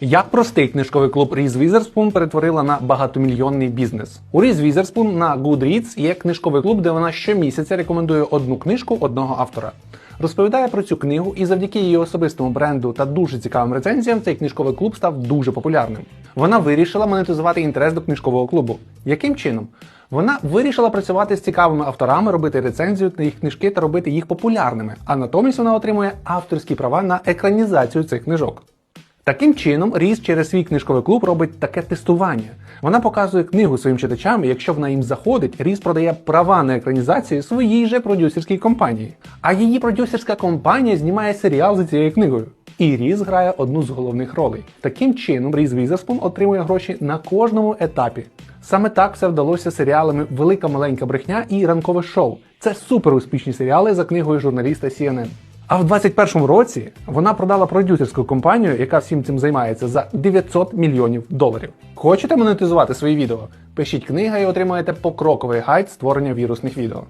Як простий книжковий клуб Різ Візерспун перетворила на багатомільйонний бізнес. У Різ Візерспун на Goodreads є книжковий клуб, де вона щомісяця рекомендує одну книжку одного автора. Розповідає про цю книгу, і завдяки її особистому бренду та дуже цікавим рецензіям цей книжковий клуб став дуже популярним. Вона вирішила монетизувати інтерес до книжкового клубу. Яким чином? Вона вирішила працювати з цікавими авторами, робити рецензію на їх книжки та робити їх популярними. А натомість вона отримує авторські права на екранізацію цих книжок. Таким чином, Різ через свій книжковий клуб робить таке тестування. Вона показує книгу своїм читачам, і якщо вона їм заходить, Різ продає права на екранізацію своїй же продюсерській компанії. А її продюсерська компанія знімає серіал за цією книгою. І Різ грає одну з головних ролей. Таким чином, Різ Візерспун отримує гроші на кожному етапі. Саме так все вдалося серіалами Велика маленька брехня і ранкове шоу. Це супер успішні серіали за книгою журналіста CNN. А в 21-му році вона продала продюсерську компанію, яка всім цим займається, за 900 мільйонів доларів. Хочете монетизувати свої відео? Пишіть книга і отримаєте покроковий гайд створення вірусних відео.